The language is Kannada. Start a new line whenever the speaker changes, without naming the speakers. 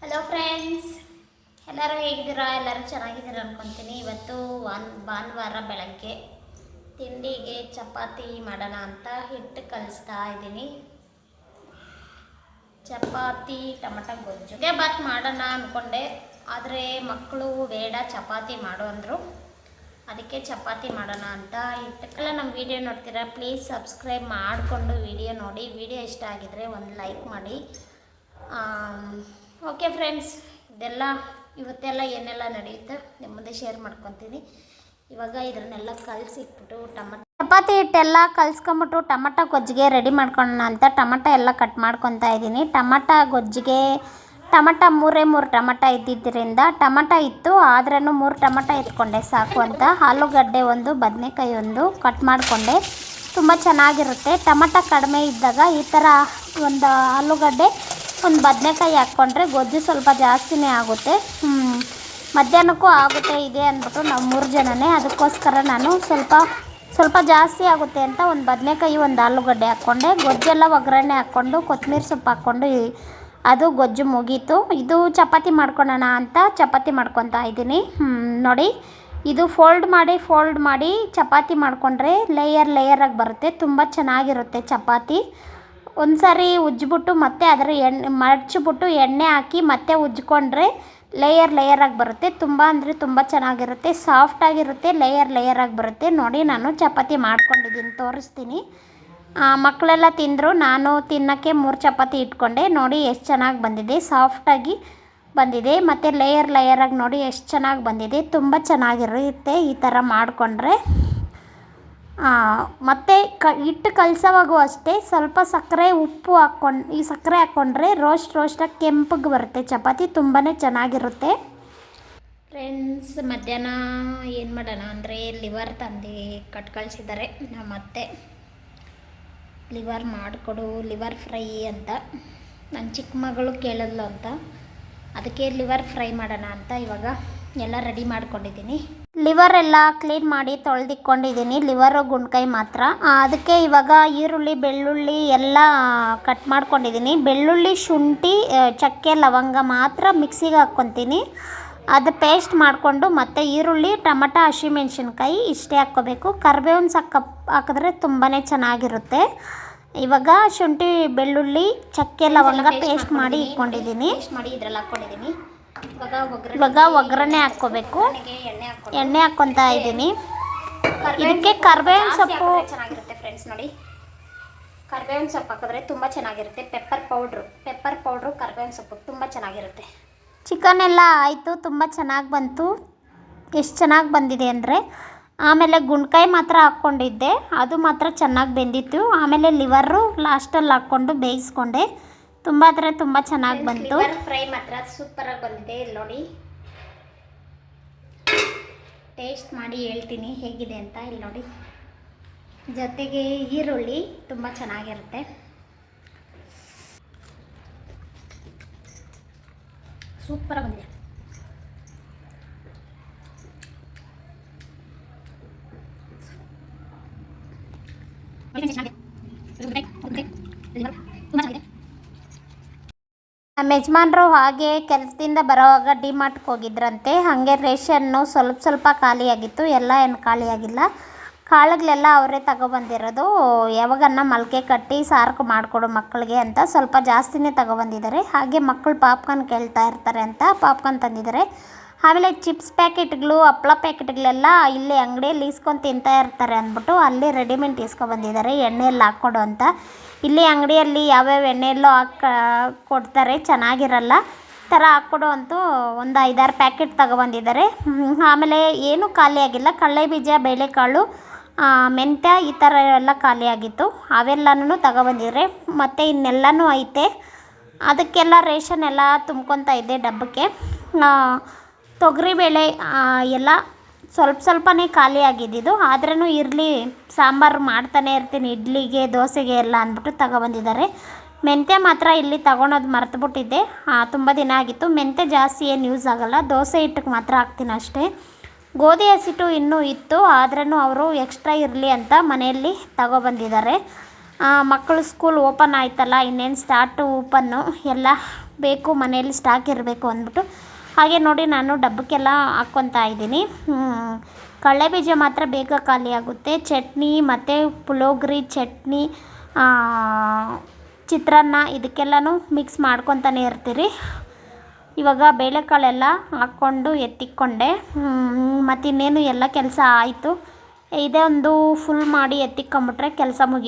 ಹಲೋ ಫ್ರೆಂಡ್ಸ್ ಎಲ್ಲರೂ ಹೇಗಿದ್ದೀರಾ? ಎಲ್ಲರೂ ಚೆನ್ನಾಗಿದ್ದೀರಾ ಅನ್ಕೊತೀನಿ. ಇವತ್ತು ವಾನ್, ಭಾನುವಾರ ಬೆಳಗ್ಗೆ ತಿಂಡಿಗೆ ಚಪಾತಿ ಮಾಡೋಣ ಅಂತ ಹಿಟ್ಟು ಕಲಿಸ್ತಾ ಇದ್ದೀನಿ. ಚಪಾತಿ, ಟೊಮಟೊ ಗೊಜ್ಜುಗೆ ಬಾತ್ ಮಾಡೋಣ ಅಂದ್ಕೊಂಡೆ ಆದರೆ ಮಕ್ಕಳು ಬೇಡ ಚಪಾತಿ ಮಾಡು ಅಂದರು. ಅದಕ್ಕೆ ಚಪಾತಿ ಮಾಡೋಣ ಅಂತ ಹಿಟ್ಟಕ್ಕೆಲ್ಲ ನಮ್ಮ ವಿಡಿಯೋ ನೋಡ್ತೀರಾ? ಪ್ಲೀಸ್ ಸಬ್ಸ್ಕ್ರೈಬ್ ಮಾಡಿಕೊಂಡು ವಿಡಿಯೋ ನೋಡಿ. ವಿಡಿಯೋ ಇಷ್ಟ ಆಗಿದರೆ ಒಂದು ಲೈಕ್ ಮಾಡಿ. ಓಕೆ ಫ್ರೆಂಡ್ಸ್ ಇದೆಲ್ಲ, ಇವತ್ತೆಲ್ಲ ಏನೆಲ್ಲ ನಡೆಯುತ್ತೆ ನಿಮ್ಮ ಮುಂದೆ ಶೇರ್ ಮಾಡ್ಕೊತೀನಿ. ಇವಾಗ ಇದನ್ನೆಲ್ಲ ಕಲಸಿಟ್ಬಿಟ್ಟು ಟಮಟ ಚಪಾತಿ ಹಿಟ್ಟೆಲ್ಲ ಕಲ್ಸ್ಕೊಂಬಿಟ್ಟು ಟಮಟ ಗೊಜ್ಜಿಗೆ ರೆಡಿ ಮಾಡ್ಕೊಳ್ಳೋಣ ಅಂತ ಟಮಟ ಎಲ್ಲ ಕಟ್ ಮಾಡ್ಕೊತಾ ಇದ್ದೀನಿ. ಟಮಟ ಗೊಜ್ಜಿಗೆ ಟಮಟ ಮೂರೇ ಮೂರು ಟಮಟ ಇದ್ದಿದ್ದರಿಂದ ಟಮಟ ಇತ್ತು ಆದ್ರೂ ಮೂರು ಟಮಟ ಎತ್ಕೊಂಡೆ, ಸಾಕು ಅಂತ. ಆಲೂಗಡ್ಡೆ ಒಂದು, ಬದನೆಕಾಯಿ ಒಂದು ಕಟ್ ಮಾಡಿಕೊಂಡೆ. ತುಂಬ ಚೆನ್ನಾಗಿರುತ್ತೆ. ಟಮಟ ಕಡಿಮೆ ಇದ್ದಾಗ ಈ ಥರ ಒಂದು ಆಲೂಗಡ್ಡೆ ಒಂದು ಬದನೆಕಾಯಿ ಹಾಕ್ಕೊಂಡ್ರೆ ಗೊಜ್ಜು ಸ್ವಲ್ಪ ಜಾಸ್ತಿನೇ ಆಗುತ್ತೆ. ಮಧ್ಯಾಹ್ನಕ್ಕೂ ಆಗುತ್ತೆ ಇದೆ ಅಂದ್ಬಿಟ್ಟು ನಾವು ಮೂರು ಜನನೇ. ಅದಕ್ಕೋಸ್ಕರ ನಾನು ಸ್ವಲ್ಪ ಸ್ವಲ್ಪ ಜಾಸ್ತಿ ಆಗುತ್ತೆ ಅಂತ ಒಂದು ಬದನೆಕಾಯಿ ಒಂದು ಆಲೂಗಡ್ಡೆ ಹಾಕ್ಕೊಂಡೆ. ಗೊಜ್ಜೆಲ್ಲ ಒಗ್ಗರಣೆ ಹಾಕ್ಕೊಂಡು ಕೊತ್ತಂಬರಿ ಸೊಪ್ಪು ಹಾಕ್ಕೊಂಡು ಅದು ಗೊಜ್ಜು ಮುಗೀತು. ಇದು ಚಪಾತಿ ಮಾಡ್ಕೊಳ್ಳೋಣ ಅಂತ ಚಪಾತಿ ಮಾಡ್ಕೊತಾ ಇದ್ದೀನಿ. ನೋಡಿ, ಇದು ಫೋಲ್ಡ್ ಮಾಡಿ ಫೋಲ್ಡ್ ಮಾಡಿ ಚಪಾತಿ ಮಾಡಿಕೊಂಡ್ರೆ ಲೇಯರ್ ಲೇಯರಾಗಿ ಬರುತ್ತೆ. ತುಂಬ ಚೆನ್ನಾಗಿರುತ್ತೆ ಚಪಾತಿ. ಒಂದು ಸಾರಿ ಉಜ್ಜಿಬಿಟ್ಟು ಮತ್ತೆ ಅದರ ಎಣ್ಣೆ ಮಡಚಿಬಿಟ್ಟು ಎಣ್ಣೆ ಹಾಕಿ ಮತ್ತೆ ಉಜ್ಜಿಕೊಂಡ್ರೆ ಲೇಯರ್ ಲೇಯರಾಗಿ ಬರುತ್ತೆ. ತುಂಬ ಅಂದರೆ ತುಂಬ ಚೆನ್ನಾಗಿರುತ್ತೆ. ಸಾಫ್ಟಾಗಿರುತ್ತೆ ಲೇಯರ್ ಲೇಯರಾಗಿ ಬರುತ್ತೆ. ನೋಡಿ ನಾನು ಚಪಾತಿ ಮಾಡ್ಕೊಂಡಿದ್ದೀನಿ, ತೋರಿಸ್ತೀನಿ. ಮಕ್ಕಳೆಲ್ಲ ತಿಂದರು, ನಾನು ತಿನ್ನೋಕ್ಕೆ ಮೂರು ಚಪಾತಿ ಇಟ್ಕೊಂಡೆ. ನೋಡಿ ಎಷ್ಟು ಚೆನ್ನಾಗಿ ಬಂದಿದೆ. ಸಾಫ್ಟಾಗಿ ಬಂದಿದೆ. ಮತ್ತು ಲೇಯರ್ ಲೇಯರಾಗಿ ನೋಡಿ ಎಷ್ಟು ಚೆನ್ನಾಗಿ ಬಂದಿದೆ. ತುಂಬ ಚೆನ್ನಾಗಿರುತ್ತೆ ಈ ಥರ ಮಾಡಿಕೊಂಡ್ರೆ. ಮತ್ತು ಕ, ಹಿಟ್ಟು ಕಲಸೋವಾಗೂ ಅಷ್ಟೇ ಸ್ವಲ್ಪ ಸಕ್ಕರೆ ಉಪ್ಪು ಹಾಕ್ಕೊಂಡು, ಈ ಸಕ್ಕರೆ ಹಾಕ್ಕೊಂಡ್ರೆ ರೋಸ್ಟ್ ರೋಸ್ಟಾಗಿ ಕೆಂಪಗೆ ಬರುತ್ತೆ. ಚಪಾತಿ ತುಂಬಾ ಚೆನ್ನಾಗಿರುತ್ತೆ. ಫ್ರೆಂಡ್ಸ್ ಮಧ್ಯಾಹ್ನ ಏನು ಮಾಡೋಣ ಅಂದರೆ ಲಿವರ್ ತಂದು ಕಟ್ ಕಳಿಸಿದ್ದಾರೆ. ನಮ್ಮ ಅತ್ತೆ ಲಿವರ್ ಮಾಡಿಕೊಡು ಲಿವರ್ ಫ್ರೈ ಅಂತ. ನನ್ನ ಚಿಕ್ಕ ಮಗಳು ಕೇಳಲ್ಲ ಅಂತ. ಅದಕ್ಕೆ ಲಿವರ್ ಫ್ರೈ ಮಾಡೋಣ ಅಂತ ಇವಾಗ ಎಲ್ಲ ರೆಡಿ ಮಾಡ್ಕೊಂಡಿದ್ದೀನಿ. ಲಿವರ್ ಎಲ್ಲ ಕ್ಲೀನ್ ಮಾಡಿ ತೊಳೆದಿಕ್ಕೊಂಡಿದ್ದೀನಿ ಲಿವರು ಗುಂಡ್ಕಾಯಿ ಮಾತ್ರ. ಅದಕ್ಕೆ ಇವಾಗ ಈರುಳ್ಳಿ ಬೆಳ್ಳುಳ್ಳಿ ಎಲ್ಲ ಕಟ್ ಮಾಡ್ಕೊಂಡಿದ್ದೀನಿ. ಬೆಳ್ಳುಳ್ಳಿ ಶುಂಠಿ ಚಕ್ಕೆ ಲವಂಗ ಮಾತ್ರ ಮಿಕ್ಸಿಗೆ ಹಾಕ್ಕೊತೀನಿ. ಅದು ಪೇಸ್ಟ್ ಮಾಡಿಕೊಂಡು ಮತ್ತು ಈರುಳ್ಳಿ ಟೊಮಟ ಹಸಿಮೆಣ್ಸಿನ್ಕಾಯಿ ಇಷ್ಟೇ ಹಾಕ್ಕೋಬೇಕು. ಕರ್ಬೇವಿನ ಸೊಪ್ಪು ಹಾಕಿದ್ರೆ ತುಂಬಾ ಚೆನ್ನಾಗಿರುತ್ತೆ. ಇವಾಗ ಶುಂಠಿ ಬೆಳ್ಳುಳ್ಳಿ ಚಕ್ಕೆ ಲವಂಗ ಪೇಸ್ಟ್ ಮಾಡಿ ಇಟ್ಕೊಂಡಿದ್ದೀನಿ. ಮಾಡಿ ಇದ್ರಲ್ಲಿ ಹಾಕ್ಕೊಂಡಿದ್ದೀನಿ. ಇವಾಗ ಒಗ್ಗರಣೆ ಹಾಕ್ಕೋಬೇಕು. ಎಣ್ಣೆ ಹಾಕ್ಕೊತಾ ಇದ್ದೀನಿ. ಇದಕ್ಕೆ ಕರ್ಬೇವಿನ ಸೊಪ್ಪು ಚೆನ್ನಾಗಿರುತ್ತೆ ಫ್ರೆಂಡ್ಸ್ ನೋಡಿ. ಕರ್ಬೇವಿನ ಸೊಪ್ಪು ಹಾಕಿದ್ರೆ ತುಂಬ ಚೆನ್ನಾಗಿರುತ್ತೆ. ಪೆಪ್ಪರ್ ಪೌಡ್ರು ಪೆಪ್ಪರ್ ಪೌಡ್ರು ಕರ್ಬೇವಿನ ಸೊಪ್ಪು ತುಂಬ ಚೆನ್ನಾಗಿರುತ್ತೆ. ಚಿಕನ್ ಎಲ್ಲ ಆಯಿತು ತುಂಬ ಚೆನ್ನಾಗಿ ಬಂತು. ಎಷ್ಟು ಚೆನ್ನಾಗಿ ಬಂದಿದೆ ಅಂದರೆ ಆಮೇಲೆ ಗುಂಡ್ಕಾಯಿ ಮಾತ್ರ ಹಾಕ್ಕೊಂಡಿದ್ದೆ. ಅದು ಮಾತ್ರ ಚೆನ್ನಾಗಿ ಬೆಂದಿತ್ತು. ಆಮೇಲೆ ಲಿವರು ಲಾಸ್ಟಲ್ಲಿ ಹಾಕ್ಕೊಂಡು ಬೇಯಿಸ್ಕೊಂಡೆ. ತುಂಬ ಅಂದರೆ ತುಂಬ ಚೆನ್ನಾಗಿ ಬಂತು. ಫ್ರೈ ಮಾತ್ರ ಸೂಪರಾಗಿ ಬಂದಿದೆ. ಇಲ್ಲಿ ನೋಡಿ. ಟೇಸ್ಟ್ ಮಾಡಿ ಹೇಳ್ತೀನಿ ಹೇಗಿದೆ ಅಂತ. ಇಲ್ಲಿ ನೋಡಿ. ಜೊತೆಗೆ ಈರುಳ್ಳಿ ತುಂಬ ಚೆನ್ನಾಗಿರುತ್ತೆ. ಸೂಪರ್ ಬಂದಿದೆ. ನಮ್ಮ ಯಜಮಾನ್ರು ಹಾಗೆ ಕೆಲಸದಿಂದ ಬರೋವಾಗ ಡಿಮಾರ್ಟ್ಗೆ ಹೋಗಿದ್ರಂತೆ. ಹಾಗೆ ರೇಷನ್ನು ಸ್ವಲ್ಪ ಸ್ವಲ್ಪ ಖಾಲಿಯಾಗಿತ್ತು. ಎಲ್ಲ ಏನು ಖಾಲಿಯಾಗಿಲ್ಲ. ಕಾಳುಗಳೆಲ್ಲ ಅವರೇ ತಗೊಬಂದಿರೋದು. ಯಾವಾಗನ್ನ ಮಲ್ಕೆ ಕಟ್ಟಿ ಸಾರ್ಕು ಮಾಡಿಕೊಡು ಮಕ್ಕಳಿಗೆ ಅಂತ ಸ್ವಲ್ಪ ಜಾಸ್ತಿನೇ ತಗೊಬಂದಿದ್ದಾರೆ. ಹಾಗೆ ಮಕ್ಕಳು ಪಾಪ್ಕಾರ್ನ್ ಕೇಳ್ತಾ ಇರ್ತಾರೆ ಅಂತ ಪಾಪ್ಕಾರ್ನ್ ತಂದಿದ್ದಾರೆ. ಆಮೇಲೆ ಚಿಪ್ಸ್ ಪ್ಯಾಕೆಟ್ಗಳು ಹಪ್ಪಳ ಪ್ಯಾಕೆಟ್ಗಳೆಲ್ಲ ಇಲ್ಲಿ ಅಂಗಡಿಯಲ್ಲಿ ಇಸ್ಕೊಂಡು ತಿಂತಾ ಇರ್ತಾರೆ ಅಂದ್ಬಿಟ್ಟು ಅಲ್ಲಿ ರೆಡಿಮೇಡ್ ಇಸ್ಕೊಬಂದಿದ್ದಾರೆ, ಎಣ್ಣೆಯಲ್ಲಿ ಹಾಕ್ಕೊಡು ಅಂತ. ಇಲ್ಲಿ ಅಂಗಡಿಯಲ್ಲಿ ಯಾವ್ಯಾವ ಎಣ್ಣೆಯಲ್ಲೂ ಹಾಕ, ಕೊಡ್ತಾರೆ, ಚೆನ್ನಾಗಿರಲ್ಲ. ಥರ ಹಾಕ್ಕೊಡು ಅಂತೂ ಒಂದು ಐದಾರು ಪ್ಯಾಕೆಟ್ ತಗೊಬಂದಿದ್ದಾರೆ. ಆಮೇಲೆ ಏನೂ ಖಾಲಿಯಾಗಿಲ್ಲ ಕಡಲೆ ಬೀಜ, ಬೇಳೆಕಾಳು ಮೆಂತ್ಯ ಈ ಥರ ಎಲ್ಲ ಖಾಲಿಯಾಗಿತ್ತು ಅವೆಲ್ಲನೂ ತಗೊಬಂದಿದ್ರೆ ಮತ್ತು ಇನ್ನೆಲ್ಲನೂ ಐತೆ. ಅದಕ್ಕೆಲ್ಲ ರೇಷನ್ ಎಲ್ಲ ತುಂಬ್ಕೊತಾ ಇದ್ದೆ ಡಬ್ಬಕ್ಕೆ. ತೊಗರಿಬೇಳೆ ಎಲ್ಲ ಸ್ವಲ್ಪ ಸ್ವಲ್ಪನೇ ಖಾಲಿ ಆಗಿದ್ದಿದ್ದು. ಆದ್ರೂ ಇರಲಿ ಸಾಂಬಾರು ಮಾಡ್ತಾನೆ ಇರ್ತೀನಿ, ಇಡ್ಲಿಗೆ, ದೋಸೆಗೆ ಎಲ್ಲ ಅಂದ್ಬಿಟ್ಟು ತಗೊಬಂದಿದ್ದಾರೆ. ಮೆಂತ್ಯ ಮಾತ್ರ ಇಲ್ಲಿ ತಗೊಳೋದು ಮರೆತುಬಿಟ್ಟಿದ್ದೆ. ತುಂಬ ದಿನ ಆಗಿತ್ತು. ಮೆಂತ್ಯ ಜಾಸ್ತಿ ಏನು ಯೂಸ್ ಆಗೋಲ್ಲ. ದೋಸೆ ಹಿಟ್ಟಿಗೆ ಮಾತ್ರ ಹಾಕ್ತೀನಿ ಅಷ್ಟೇ. ಗೋಧಿ ಹಸಿಟ್ಟು ಇನ್ನೂ ಇತ್ತು. ಆದ್ರೂ ಅವರು ಎಕ್ಸ್ಟ್ರಾ ಇರಲಿ ಅಂತ ಮನೆಯಲ್ಲಿ ತಗೊಬಂದಿದ್ದಾರೆ. ಮಕ್ಕಳು ಸ್ಕೂಲ್ ಓಪನ್ ಆಯ್ತಲ್ಲ, ಇನ್ನೇನು ಸ್ಟಾರ್ಟು ಓಪನ್ನು ಎಲ್ಲ ಬೇಕು, ಮನೆಯಲ್ಲಿ ಸ್ಟಾಕ್ ಇರಬೇಕು ಅಂದ್ಬಿಟ್ಟು ಹಾಗೆ ನೋಡಿ ನಾನು ಡಬ್ಬಕ್ಕೆಲ್ಲ ಹಾಕ್ಕೊತಾ ಇದ್ದೀನಿ. ಕಡಲೆ ಬೀಜ ಮಾತ್ರ ಬೇಗ ಖಾಲಿ ಆಗುತ್ತೆ. ಚಟ್ನಿ ಮತ್ತು ಪುಳೋಗ್ರೆ ಚಟ್ನಿ ಚಿತ್ರಾನ್ನ ಇದಕ್ಕೆಲ್ಲನೂ ಮಿಕ್ಸ್ ಮಾಡ್ಕೊತಾನೆ ಇರ್ತೀರಿ. ಇವಾಗ ಬೇಳೆಕಾಳೆಲ್ಲ ಹಾಕ್ಕೊಂಡು ಎತ್ತಿಕ್ಕೊಂಡೆ ಮತ್ತಿನ್ನೇನು ಎಲ್ಲ ಕೆಲಸ ಆಯಿತು. ಇದೇ ಒಂದು ಫುಲ್ ಮಾಡಿ ಎತ್ತಿಕ್ಕೊಂಬಿಟ್ರೆ ಕೆಲಸ ಮುಗೀತು.